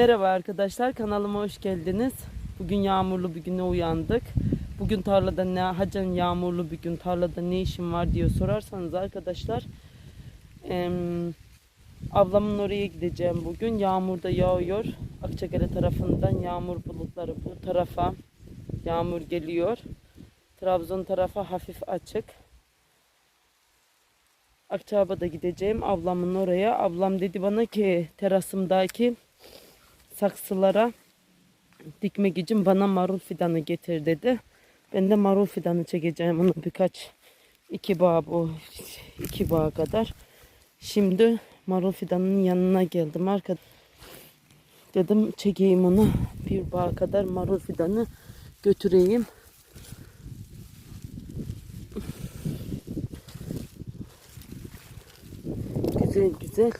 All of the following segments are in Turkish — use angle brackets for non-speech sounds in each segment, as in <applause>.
Merhaba arkadaşlar kanalıma hoş geldiniz. Bugün yağmurlu bir güne uyandık. Bugün tarlada ne hacan yağmurlu bir gün tarlada ne işim var diye sorarsanız arkadaşlar em, ablamın oraya gideceğim bugün. Yağmur da yağıyor. Akçakale tarafından yağmur bulutları bu tarafa yağmur geliyor. Trabzon tarafa hafif açık. Akçabat'a gideceğim ablamın oraya. Ablam dedi bana ki terasımdaki saksılara dikmek için bana marul fidanı getir dedi. Ben de marul fidanı çekeceğim onu birkaç iki bağ bu iki bağ kadar. Şimdi marul fidanının yanına geldim arka dedim çekeyim onu bir bağ kadar marul fidanı götüreyim. Güzel güzel.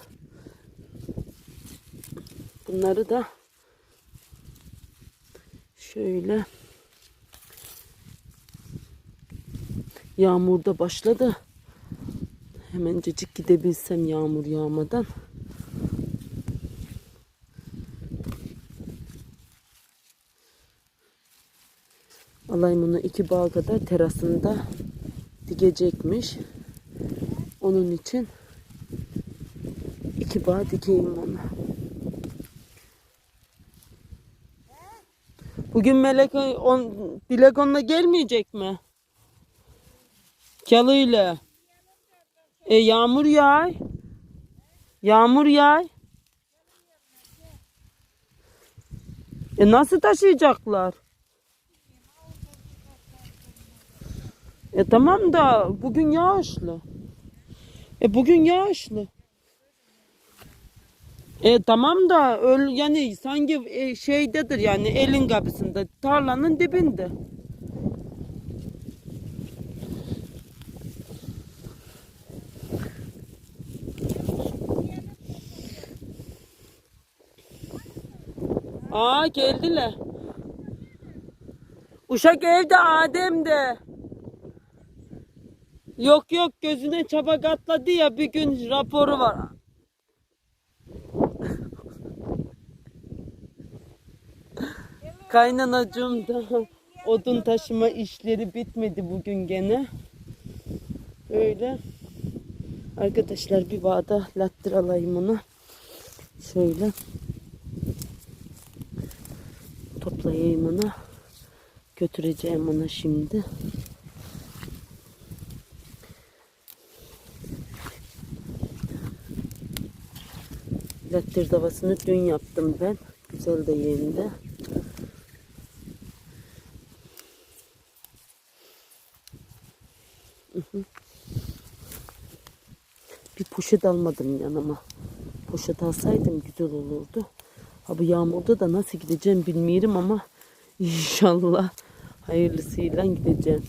Bunları da şöyle yağmurda başladı. Hemencecik gidebilsem yağmur yağmadan. Alayım onu iki bağ kadar terasında dikecekmiş. Onun için iki bağ dikeyim onu. Bugün Melek on, Dilek onunla gelmeyecek mi? Çalıyla. E yağmur yağ. Yağmur yağ. E nasıl taşıyacaklar? E tamam da bugün yağışlı. E bugün yağışlı. E tamam da öyle yani sanki e, şeydedir yani elin kapısında tarlanın dibinde. Aa geldiler. Uşak evde Adem de. Yok yok gözüne çaba katladı ya bir gün raporu var. Kaynanacığım da <laughs> odun taşıma işleri bitmedi bugün gene. Öyle. Arkadaşlar bir bağda lattir alayım ona. Şöyle. Toplayayım onu. Götüreceğim ona şimdi. Lattir davasını dün yaptım ben. Güzel de yerinde. Bir poşet almadım yanıma. Poşet alsaydım güzel olurdu. Ha bu yağmurda da nasıl gideceğim bilmiyorum ama inşallah hayırlısıyla gideceğim.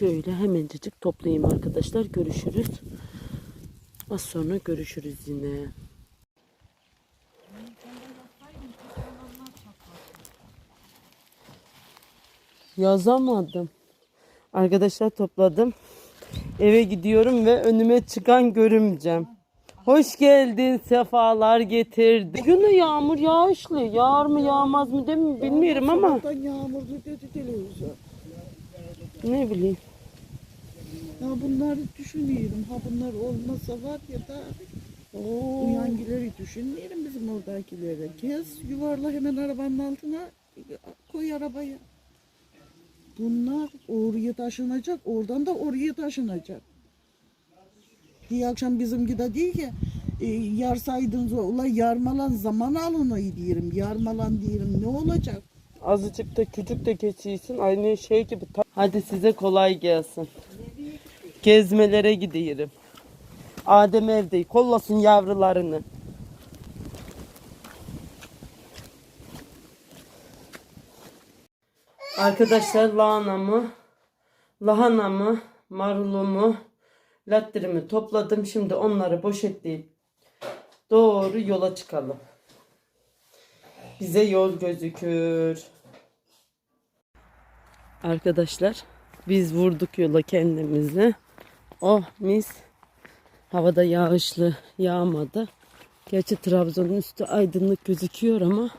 Şöyle hemencecik toplayayım arkadaşlar. Görüşürüz. Az sonra görüşürüz yine. Yazamadım. Arkadaşlar topladım. Eve gidiyorum ve önüme çıkan görümcem. Hoş geldin, sefalar getirdi. Bugün de yağmur yağışlı. Yağar mı yağmaz mı mi bilmiyorum ama yağmurlu dedi televizyon. ne bileyim. Ya bunları düşünüyorum. Ha bunlar olmasa var ya da Oo. uyangileri düşünmeyelim bizim oradakileri. Kes yuvarla hemen arabanın altına koy arabaya. Bunlar oraya taşınacak. Oradan da oraya taşınacak. Diye akşam bizimki de değil ki e, yarsaydınız ola yarmalan zaman alın diyelim. Yarmalan diyelim ne olacak? Azıcık da küçük de keçiysin. Aynı şey gibi. Hadi size kolay gelsin. Gezmelere gidiyorum. Adem evde. Kollasın yavrularını. Arkadaşlar lahanamı, lahanamı, marulumu, lattirimi topladım. Şimdi onları poşetleyip doğru yola çıkalım. Bize yol gözükür. Arkadaşlar biz vurduk yola kendimizi. Oh mis. Havada yağışlı yağmadı. Gerçi Trabzon'un üstü aydınlık gözüküyor ama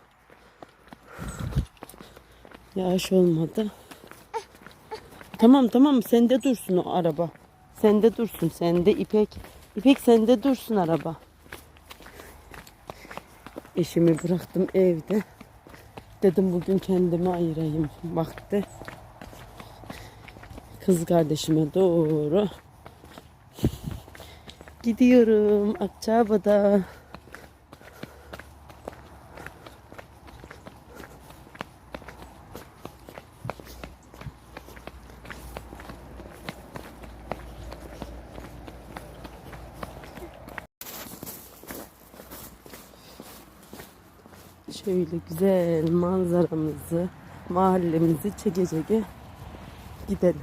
yağış olmadı. Tamam tamam sende dursun o araba. Sende dursun sende İpek. İpek sende dursun araba. Eşimi bıraktım evde. Dedim bugün kendime ayırayım vakti. Kız kardeşime doğru gidiyorum Akçabat'a. Şöyle güzel manzaramızı, mahallemizi çeke çeke gidelim.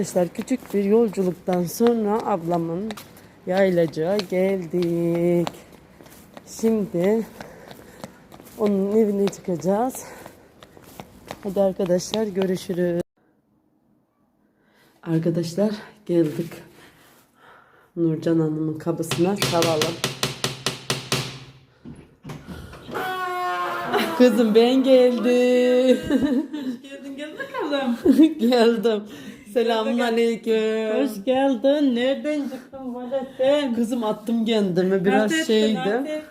Arkadaşlar küçük bir yolculuktan sonra ablamın yaylacığa geldik. Şimdi onun evine çıkacağız. Hadi arkadaşlar görüşürüz. Arkadaşlar geldik. Nurcan Hanım'ın kapısına çalalım. Kızım ben geldim. Geldin gel bakalım. <laughs> Geldim. Selamun aleyküm. Hoş geldin. Nereden çıktın valetten? Kızım attım kendimi biraz şeydi.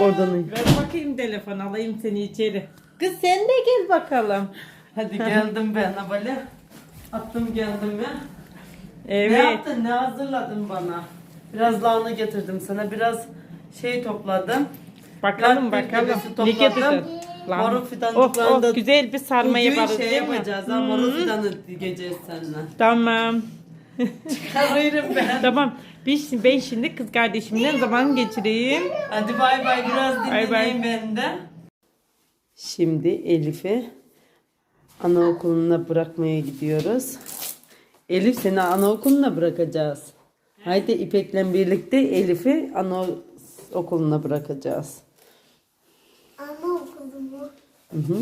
Oradan Ver bakayım telefon alayım seni içeri. Kız sen de gel bakalım. Hadi geldim ben abale. Attım kendimi. Evet. Ne yaptın? Ne hazırladın bana? Biraz lahana getirdim sana. Biraz şey topladım. Bakalım Latte bakalım. Ne topladım. Getirdin? Marul Oh, fidancıklarını da oh, güzel bir sarma yaparız şey değil mi? yapacağız. Ha, marul fidanı dikeceğiz seninle. Tamam. Çıkarırım ben. <laughs> tamam. Biz, ben şimdi kız kardeşimle zaman geçireyim. Hadi bay bay biraz Bay bay. dinleneyim ben de. Şimdi Elif'i anaokuluna bırakmaya gidiyoruz. Elif seni anaokuluna bırakacağız. Haydi İpek'le birlikte Elif'i anaokuluna bırakacağız. Hı hı.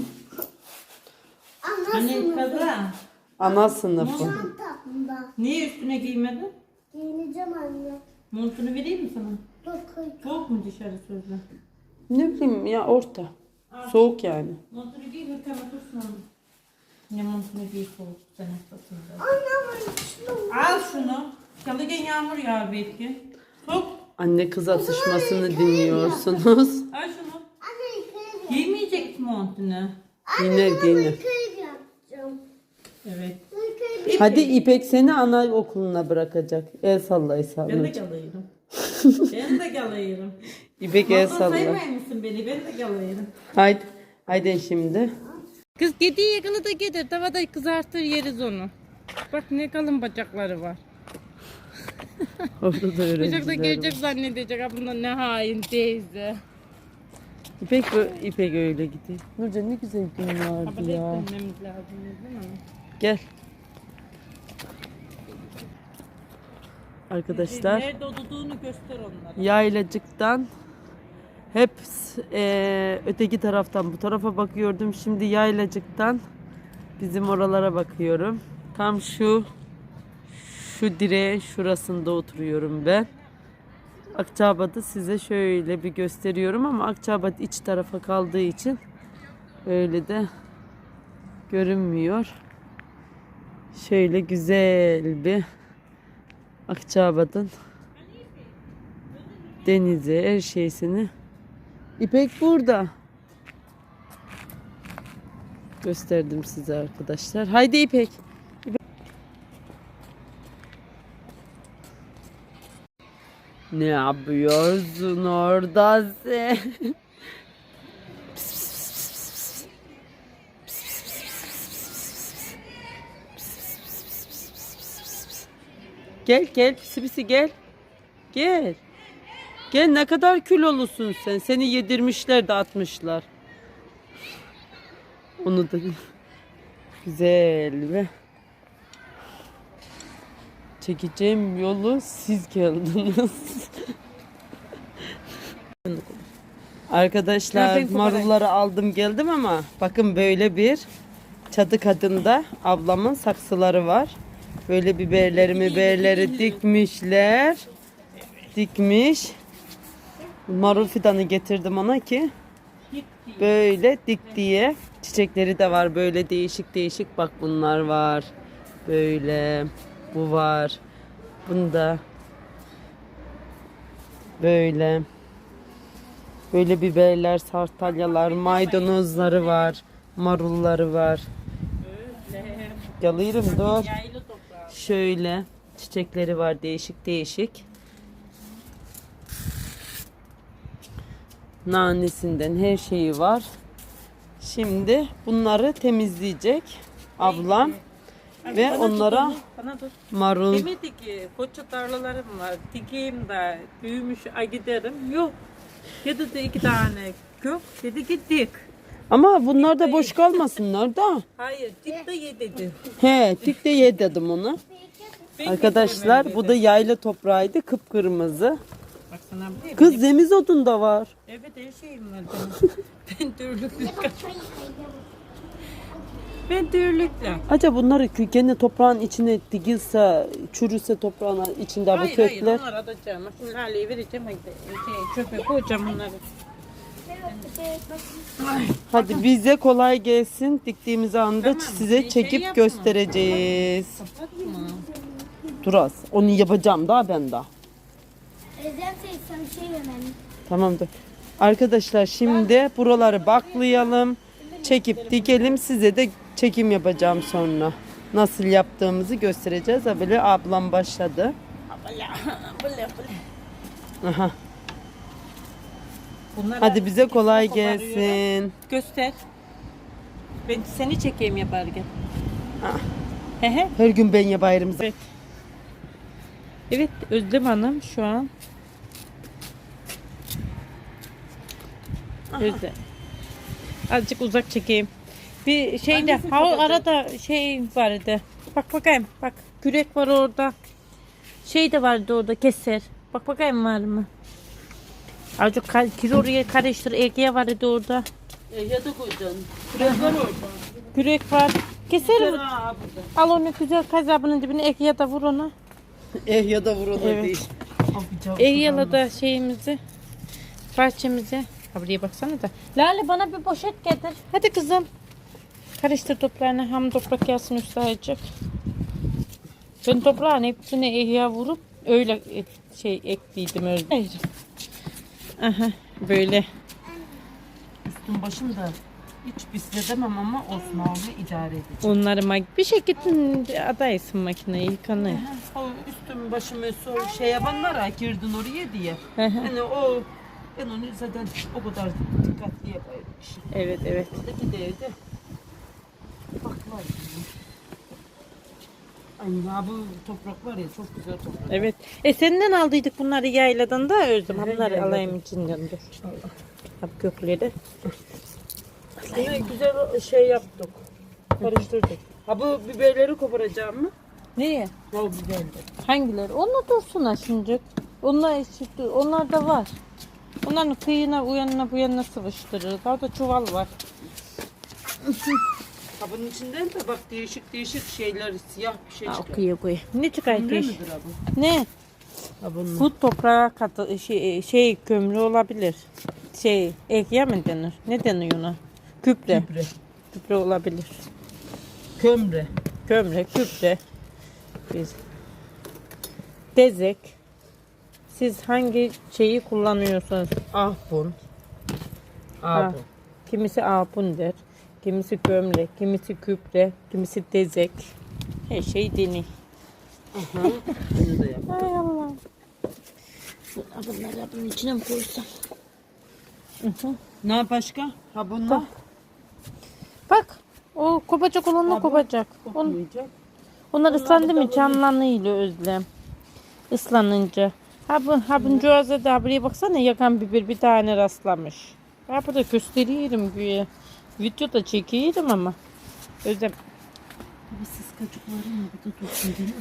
Ana Hani sınıfı. kaza? Ana sınıfı. Çantamda. Niye üstüne giymedin? Giyineceğim anne. Montunu vereyim mi sana? Dokuz. Soğuk mu dışarı sözde? Ne bileyim ya orta. Soğuk yani. Montunu giy bakalım otursun onu. Ne montunu giy soğuk sen hastasında. Anne ben şunu. Al şunu. Çalıgen yağmur yağar belki. Sok. Anne kız atışmasını dinliyorsunuz. Al şunu. Giymeyecek montunu. Dinler. Yıkayacağım. Evet. Hadi İpek seni anaokuluna bırakacak. El salla el salla. Ben de galayırım. <laughs> ben de galayırım. İpek el Fazla salla. saymayın mısın beni? Ben de galayırım. Haydi. Haydi şimdi. Kız dediği yakalı da getir. Tavada kızartır yeriz onu. Bak ne kalın bacakları var. Orada da Çocuk da öğrenciler var. gelecek zannedecek. Ha bundan ne hain teyze. İpek, İpek öyle gidiyor. Nurcan ne güzel gün vardı ya. dönmemiz lazım değil mi? Gel. Arkadaşlar Nerede olduğunu göster onlara. yaylacıktan hep eee, öteki taraftan bu tarafa bakıyordum. Şimdi yaylacıktan bizim oralara bakıyorum. Tam şu şu direğin şurasında oturuyorum ben. Akçabat'ı size şöyle bir gösteriyorum ama Akçabat iç tarafa kaldığı için öyle de görünmüyor. Şöyle güzel bir Akçabat'ın denizi, her şeysini. İpek burada. Gösterdim size arkadaşlar. Haydi İpek. Ne yapıyorsun orada sen? Gel gel pisi pisi gel. Gel. Gel ne kadar kilolusun sen. Seni yedirmişler de atmışlar. Onu da güzel ve çekeceğim yolu siz geldiniz. Arkadaşlar marulları aldım geldim ama bakın böyle bir çadı kadında ablamın saksıları var. Böyle biberleri biberleri dikmişler. Dikmiş. Marul fidanı getirdim ona ki böyle dik diye. Çiçekleri de var böyle değişik değişik. Bak bunlar var. Böyle. Bu var. Bunda. Böyle. Böyle biberler, sartalyalar, maydanozları var. Marulları var. Yalıyorum dur. Şöyle çiçekleri var değişik değişik. Nanesinden her şeyi var. Şimdi bunları temizleyecek ablam ve onlara Bana dur. marul Demedi ki koça tarlalarım var. Dikeyim de büyümüş ay giderim. Yok. Dedi de iki tane kök. Dedi ki dik. ama bunlar da boş kalmasınlar da. Hayır dik de ye dedi. He, dik de ye dedim onu. Ben Arkadaşlar bu da yayla toprağıydı kıpkırmızı. Baksana. Kız zemiz odun da var. Evet her şeyim var ben <laughs> dürlüklü. Ben dürlüklü. Acaba bunları gene toprağın içine dikilse, çürüse toprağın içinde bu Hayır hayır kökler. onları atacağım. Şimdi Lale'ye vereceğim. Hadi, Şey, çöpe koyacağım onları. Hadi bize kolay gelsin. Diktiğimiz anda Tamam, size şey çekip yapma. göstereceğiz. Kapatma. Dur az. Onu yapacağım daha ben daha. Özlem teyze sana bir şey vermem. Tamamdır. Arkadaşlar şimdi buraları baklayalım. Çekip dikelim. Size de çekim yapacağım sonra. Nasıl yaptığımızı göstereceğiz. Böyle ablam başladı. Aha. Bunları Hadi bize kolay gelsin. Göster. Ben seni çekeyim yaparken. Ah. He he. Her gün ben yaparım. Evet. Evet Özlem Hanım şu an. Özlem. Azıcık uzak çekeyim. Bir şeyde Hangisi ha kapatacak? arada şey vardı. Bak bakayım bak kürek var orada. Şey de vardı orada keser. Bak bakayım var mı? Azıcık ka- kilo oraya karıştır. Ege'ye vardı orada. E, ya da koyacaksın. Biraz var orada. Kürek var. Keserim. Ha, burada. Al onu güzel kazabının dibine ya da vur ona. Eh ya da vur ona Evet. değil. Ek yala da şeyimizi, bahçemize. Ha buraya baksana da. Lale bana bir poşet getir. Hadi kızım. Karıştır toprağını. Ham toprak gelsin üstü Ben toprağın hepsine ehya vurup öyle şey ekliydim öyle. Hayır. Aha böyle. Üstüm başım da hiç pisletemem ama abi idare edeceğim. Onları mak- bir şekilde adaysın makineyi yıkanıyor. O üstüm başımı sol şey yapanlar ha girdin oraya diye. Hani o ben onu zaten o kadar dikkatli yapayım. evet evet. Buradaki de evde baklar. Ay ya bu toprak var ya çok güzel toprak. Evet. E senden aldıydık bunları yayladan da. Evet, Bunları alayım içinden dur. Hadi kökleri. Yine güzel şey yaptık. Karıştırdık. Ha bu biberleri koparacağım mı? Niye? O biberleri. Hangileri? Onlar dursun şimdi. Onlar, işte, onlar da var. Onların kıyına, uyanına, bu yanına sıvıştırırız. Orada çuval var. Ha bunun içinden de bak değişik değişik şeyler siyah bir şey Ha, çıkıyor. kıyı kıyı. Ne çıkar Ne ki? midir abi? Ne? Ha bunun. Bu toprağa katı, şey, şey kömrü olabilir. Şey, ekya mı denir? Ne deniyor ona? Küple. Kübre. Küple olabilir. Kömre. Kömre, küple. Biz. Dezek. Siz hangi şeyi kullanıyorsunuz? Ahbun. Ha. Ahbun. Kimisi apun der. Kimisi gömlek, kimisi küple, kimisi dezek. Her şey dini. Aha. Bunu da yap. Ay Allah. Bunları bunun içine mi koysam? Ne başka? Ha bunlar. Bak. O kopacak olanı Abi, kopacak. On, onlar ıslandı mı canlanıyla özlem. ıslanınca. Ha bu ha buncuaza da buraya baksana yakan biber bir tane rastlamış. Ha bu da gösteriyorum güya. Videoda çekiyorum ama. Özlem Bir sıskacık var mı? Bu da dursun değil mi?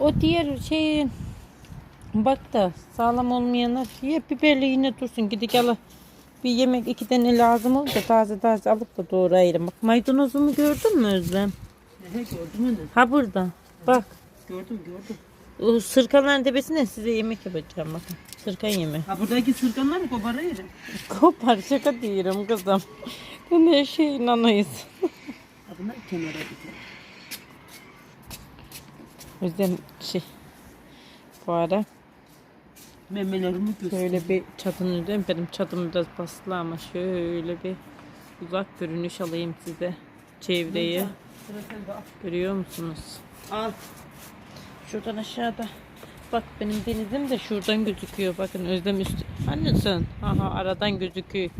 o diğer şey bak da sağlam olmayanlar ya biberli yine dursun gidik ala bir yemek iki tane lazım olunca taze taze alıp da doğrayalım. Bak maydanozumu gördün mü Özlem? He gördüm onu. Ha burada. Bak Gördüm gördüm. o sırkaların tepesine size yemek yapacağım bakın. Sırkan yemeği. Ha buradaki sırganlar mı koparayım? Kopar şaka diyorum kızım. Ben her şeye inanayız. Ha bunlar kenara gidiyor. O yüzden şey bu ara Memelerimi göster. şöyle bir çatının üzerine benim çatım biraz basılı ama şöyle bir uzak görünüş alayım size. Çevreyi görüyor musunuz? Al. Şuradan aşağıda. Bak benim denizim de şuradan gözüküyor. Bakın Özlem üstü. Annesin. Aha aradan gözüküyor.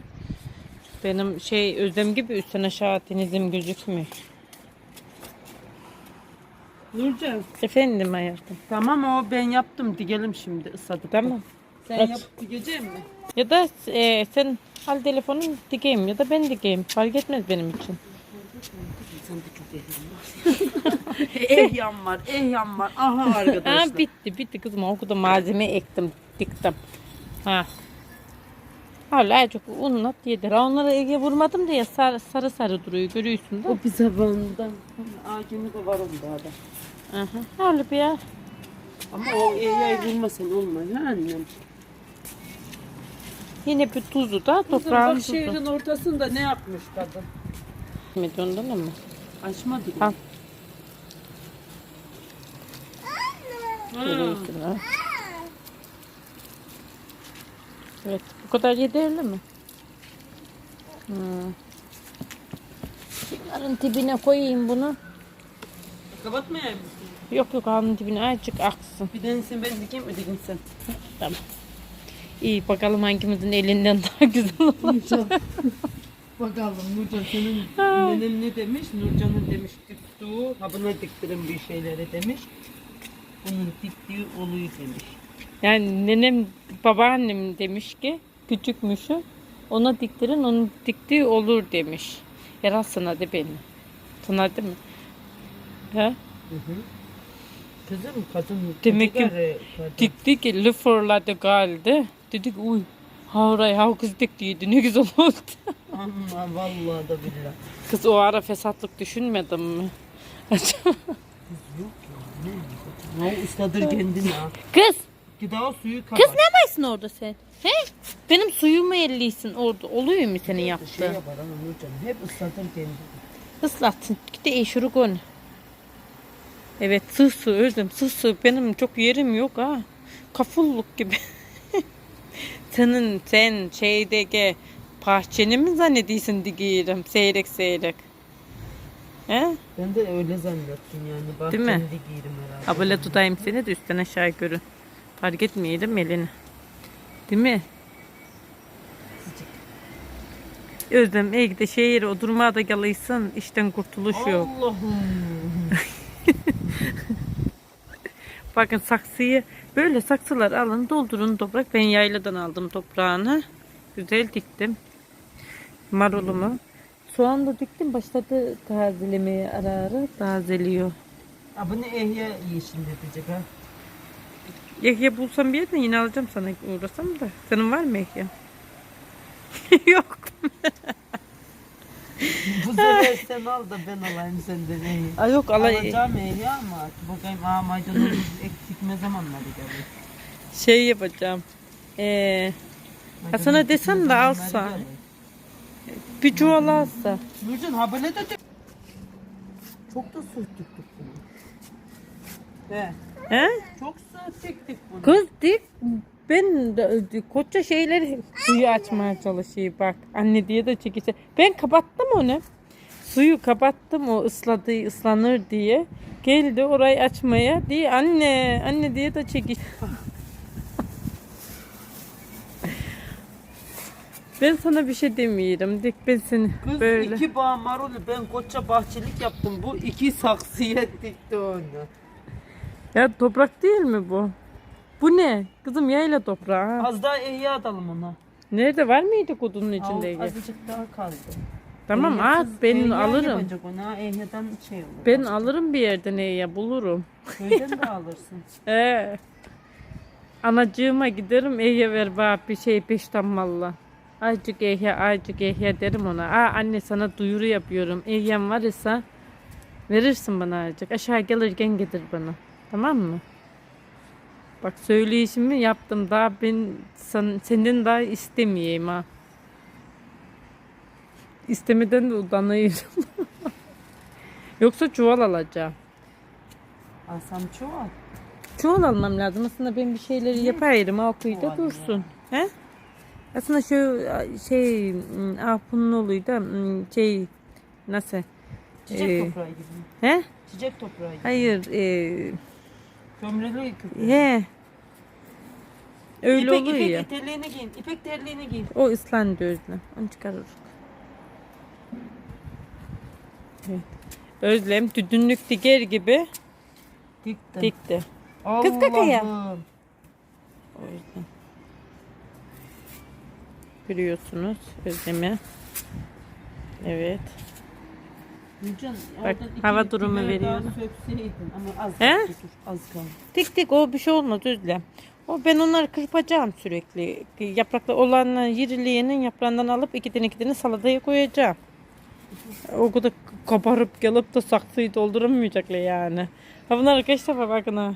Benim şey Özlem gibi üstten aşağı denizim gözükmüyor. Nurcan. Efendim hayatım. Tamam o ben yaptım. Digelim şimdi ısladık. Tamam. Sen Aç. yap digecek mi? Ya da e, sen al telefonu dikeyim ya da ben dikeyim. Fark etmez benim için. Sen de çok <laughs> <laughs> ehyan var. ehyan var. Aha arkadaşlar. Ha bitti bitti kızım. O kadar malzeme ektim diktim. Ha. Hala çok unla yedir. Onları Ege vurmadım diye sarı sarı, sarı duruyor görüyorsun da. O bir zamanında. Ağacını da var onda da. Aha. Öyle bir ya. Ama o ehyayı vurmasan olmaz ha annem. Yine bir tuzu da toprağın bak tuzu. şehrin ortasında ne yapmış kadın? Ondan ama. Açmadı. Ha. Ha. Evet. Bu kadar yeterli mi? Hmm. Şunların dibine koyayım bunu. Kapatmayayım mısın? Yok yok alnın dibine azıcık aksın. Bir tanesini ben dikeyim mi dikeyim sen? Tamam. İyi bakalım hangimizin elinden daha güzel olacak. Bakalım Nurcan senin nenem ne demiş? Nurcan'ın demiş diktiği, ha buna diktirin bir şeyleri demiş. Bunun diktiği oluyor demiş. Yani nenem babaannem demiş ki küçükmüşü ona diktirin onun diktiği olur demiş. Yaral sınadı beni. Sınadı mı? He? Kızım kadın Demek ki kadın. Dikti ki lüfurladı galdi. Dedik uy havray hav kız diktiydi ne güzel oldu. <laughs> Amma vallahi da billah. Kız o ara fesatlık düşünmedim mi? Ne ısladır kendini. Kız daha suyu kapat. kız ne yaparsın orada sen? He? Benim suyumu elliysin orada. Oluyor mu senin Şey yaptığın? yapar ama Nurcan hep ısladır kendini. Islatsın. Git de eşuru koy. Evet sığ su özüm sığ su. Benim çok yerim yok ha. Kafulluk gibi. <laughs> Senin sen şeydeki bahçeni mi zannediyorsun digiyorum seyrek seyrek. He? Ben de öyle zannettim yani. Değil mi? Giyerim herhalde. Ha böyle tutayım seni de üstten aşağı görün. Fark etmeyelim elini. Değil mi? Özlem iyi de şehir o durmaya da geliyorsun işten kurtuluş yok. Allah'ım. <laughs> Bakın saksıyı böyle saksılar alın doldurun toprak. Ben yayladan aldım toprağını. Güzel diktim. Marulumu. Soğan da diktim başladı tazelemeye ara ara tazeliyor. Ha bunu ehya yeşil diyecek ha. Yahya bulsam bir yerden yine alacağım sana uğrasam da. Senin var mı Yahya? <laughs> Yok. Bu sefer sen al da ben alayım senden ehya. Ay yok alay. Alacağım ehya ama bakayım aa maydanoz eksik ne zamanları gelir. Şey yapacağım. Ee, ha sana desem de alsa. Bir çuval alsa. Nurcan ha böyle de Çok da sırttık bunu. He. He? Çok sırttık bunu. Kız dik. Ben de, koça şeyleri suyu açmaya çalışıyor bak. Anne diye de çekişe. Ben kapattım onu. Suyu kapattım o ısladığı ıslanır diye. Geldi orayı açmaya diye anne anne diye de çekiş. Ben sana bir şey demiyorum. Dik ben seni Kız böyle. iki bağ marulu ben koça bahçelik yaptım. Bu iki saksıya dikti onu. Ya toprak değil mi bu? Bu ne? Kızım yayla toprağı. ha. Az daha ehye atalım ona. Nerede var mıydı kudunun içinde? Al, azıcık daha kaldı. Tamam Ehyesiz- at ben ehye alırım. yapacak ona. Ehyeden şey olur. Ben alırım bir yerden ya bulurum. Köyden de alırsın. <laughs> Ee, anacığıma giderim ehye ver bana bir şey peşten malla. Azıcık ehye azıcık ehye derim ona. Aa anne sana duyuru yapıyorum. Ehyem var ise verirsin bana azıcık. Aşağı gelirken getir bana. Tamam mı? Bak söyleyişimi yaptım. Daha ben sen, senden daha istemeyeyim ha. İstemeden de utanıyorum. <laughs> Yoksa çuval alacağım. Alsam çoğal. Çuval almam lazım. Aslında ben bir şeyleri yapayım. Ha kıyıda Çuval dursun. He? Aslında şu şey ah bunun oluydu hmm, şey nasıl? Çiçek Ee, toprağı gibi. He? Çiçek toprağı gibi. Hayır. E, Kömreli küpü. he. Öyle İpek, oluyor ipek ya. eterliğini giyin. İpek terliğini giyin. O ıslandı Özlem. Onu çıkarır. Evet. Özlem tüdünlük diger gibi Diktim. dikti. Kız kakaya. Allah'ım. Görüyorsunuz Özlem'i. Evet. Gülcan, Bak, hava durumu veriyor. ama az He? kaldı, dur, az kaldı. Tik tik o bir şey olmaz Özlem. O ben onları kırpacağım sürekli. Yapraklı olanla yiriliyenin yaprağından alıp iki tane iki tane salataya koyacağım. O kadar kabarıp gelip de saksıyı dolduramayacaklar yani. Ha bunları kaç defa bakın ha.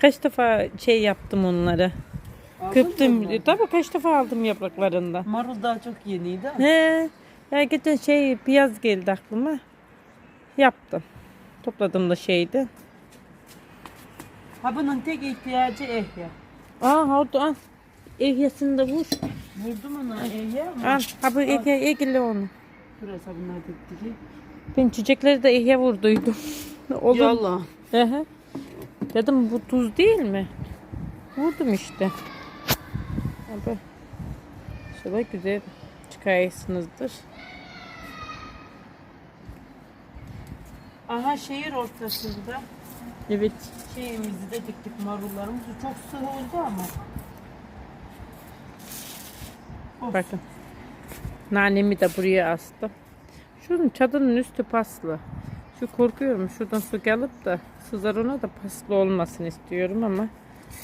Kaç defa şey yaptım onları. Mı Kıptım. onları? Tabii kaç defa aldım yapraklarından. Marul daha çok yeniydi ama. He. Ya geçen şey piyaz geldi aklıma. Yaptım. Topladım da şeydi. Ha bunun tek ihtiyacı ehya. Aa orada al. Ehyasını da vur. Vurdum ona ehya ama. Al. Ha bu ehya egili onu. Burası bunlar dikti. Ben çiçekleri de ehya vurduydum. <laughs> Olur. Yallah. Hı hı. Dedim bu tuz değil mi? Vurdum işte. Abi. Şöyle güzel çıkarsınızdır. Aha şehir ortasında Evet. şeyimizi de diktik marullarımızı. Çok sığ oldu ama. Olsun. Bakın. Nanemi de buraya astım. Şunun çadırın üstü paslı. Şu korkuyorum şuradan su gelip de sızar ona da paslı olmasın istiyorum ama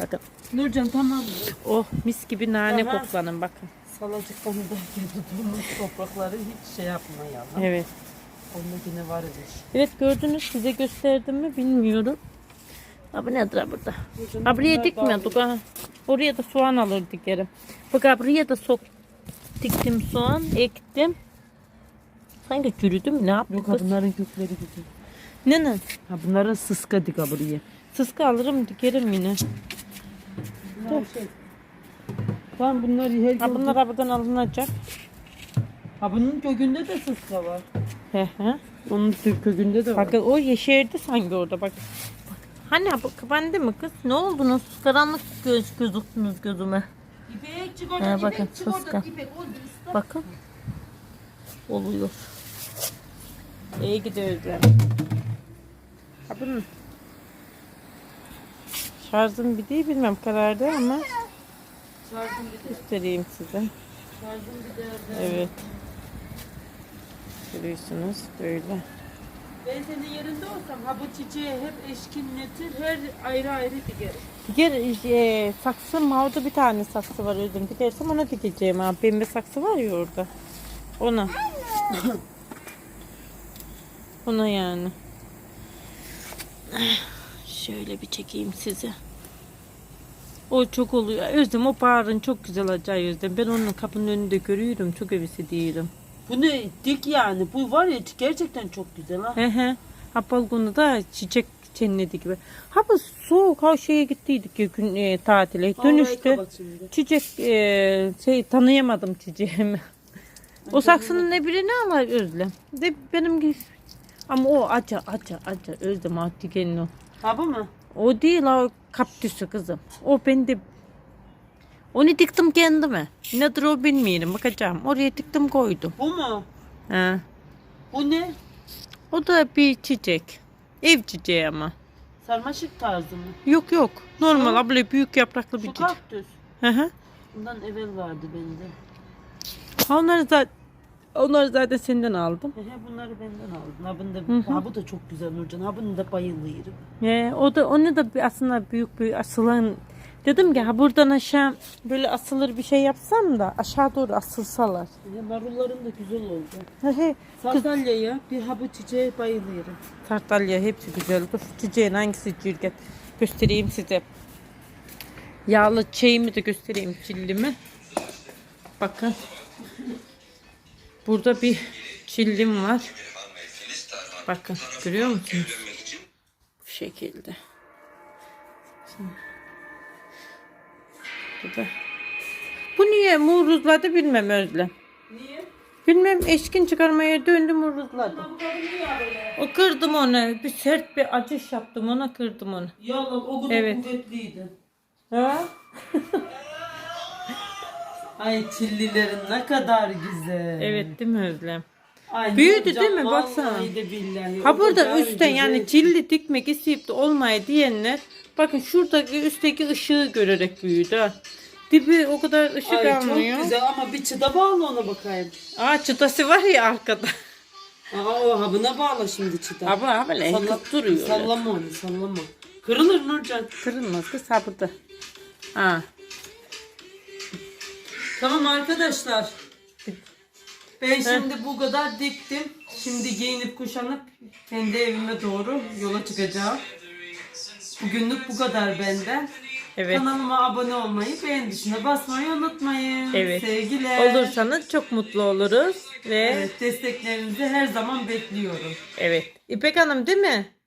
bakın. Nurcan tamam. Oh mis gibi nane Tamam. koklanın bakın. Salacıktan da tuttuğumuz toprakları hiç şey yapmayalım. Evet. Onda yine var iş. Evet gördünüz size gösterdim mi bilmiyorum. Abi nedir burada? Ha buraya dikmiyorduk ha. Oraya da soğan alır dikerim. Bak ha buraya da sok diktim soğan ektim. Sanki çürüdü mü ne yaptı Yok kız? bunların kökleri güzel. Ne ne? Ha bunların sıska dik ha buraya. Sıska alırım dikerim yine. Bunlar şey. Bunlar her Ha bunlar da buradan alınacak. Ha bunun kökünde de sıska var. He he. Onun kökünde de var. Bakın o yeşerdi sanki orada bak. Bak. Hani bu kıvandı mı kız? Ne oldunuz? Karanlık göz gözüktünüz gözüme. İpek çık oradan, bakın, İpek çık oradan, sıska. İpek oldu ıslak. Bakın. Oluyor. İyi gidiyoruz yani. Ha bunun. Şarjım bir değil bilmem karardı ama Şarjım bir göstereyim size. şarjım bir de. Evet. Görüyorsunuz böyle. Ben senin yerinde olsam ha bu çiçeği hep eşkinletir, her ayrı ayrı dikerim. Diğer e, saksım orada bir tane saksı var özüm. Dikersem ona dikeceğim ha. Pembe saksı var ya orada. Ona. <coughs> ona yani. Şöyle bir çekeyim size. O çok oluyor. Özlem o bağırın çok güzel acayip Özlem. Ben onun kapının önünde görüyorum. Çok hevesi değilim. Bu ne dik yani. Bu var ya gerçekten çok güzel ha. He he. Ha balkonu da çiçek çenledi gibi. Ha bu soğuk ha şeye gittiydik ya gün e, tatile. Vallahi Dönüşte kapat şimdi. çiçek e, şey tanıyamadım çiçeğimi. o saksının ne birini ama Özlem. De benim gibi. Ama o acı acı acı Özlem o dikenin o. Ha bu mu? O değil o kaptüsü kızım. O bende Onu diktim kendime. Nedir o bilmiyorum. Bakacağım. Oraya diktim koydum. Bu mu? He. Bu ne? O da bir çiçek. Ev çiçeği ama. Sarmaşık tarzı mı? Yok yok. Normal Şu- abla büyük yapraklı bir Şu çiçek. kaktüs. Hı hı. Bundan evvel vardı bende. Ha, Onları zaten onları zaten senden aldım. He he, bunları benden aldın. Ha, bunu da, Hı hı. ha bu da çok güzel Nurcan. Ha bunu da bayılıyorum. Ee, o da onu da bir- aslında büyük bir asılan dedim ki ha buradan aşağı böyle asılır bir şey yapsam da aşağı doğru asılsalar. He, marulların da güzel oldu. He he. Sardalya'ya bir ha bu çiçeğe bayılıyorum. Tartalya hepsi güzel. Dur çiçeğin hangisi cirget göstereyim size. Yağlı çiçeğimi de göstereyim çillimi. Bakın. Burada bir çillim var. Bakın görüyor musunuz? Bu şekilde. Bu da. Bu niye muruzladı bilmem Özlem. Niye? Bilmem eşkin çıkarmaya döndüm muruzladı. O kırdım onu. Bir sert bir acış yaptım ona kırdım onu. Ya o kadar Evet. kuvvetliydi. Ha? <laughs> Ay çillilerin ne kadar güzel. Evet değil mi Özlem? Ay, Büyüdü Nurcan, değil mi? Baksana. vallahi de billahi. Ha burada kadar üstten yani cilli dikmek isteyip de olmaya diyenler bakın şuradaki üstteki ışığı görerek büyüdü. ha. Dibi o kadar ışık Ay almıyor. çok güzel ama bir çıda bağla ona bakayım. Aa çıtası var ya arkada. Aa o habına bağla şimdi. Abi abi böyle Salla- hep duruyor. öyle. Sallama onu sallama. Kırılır Nurcan. Kırılmaz kız ha burada. Ha. Tamam arkadaşlar. Ben şimdi bu kadar diktim. Şimdi giyinip kuşanıp kendi evime doğru yola çıkacağım. Bugünlük bu kadar benden. Evet. Kanalıma abone olmayı, beğen tuşuna basmayı unutmayın. Evet. Sevgiler. Olursanız çok mutlu oluruz ve evet. Evet, desteklerinizi her zaman bekliyorum. İpek Hanım değil mi?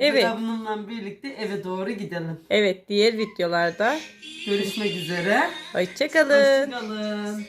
Evet. Bununla birlikte eve doğru gidelim. Evet diğer videolarda Görüşmek üzere. hoşçakalın. Hoşçakalın.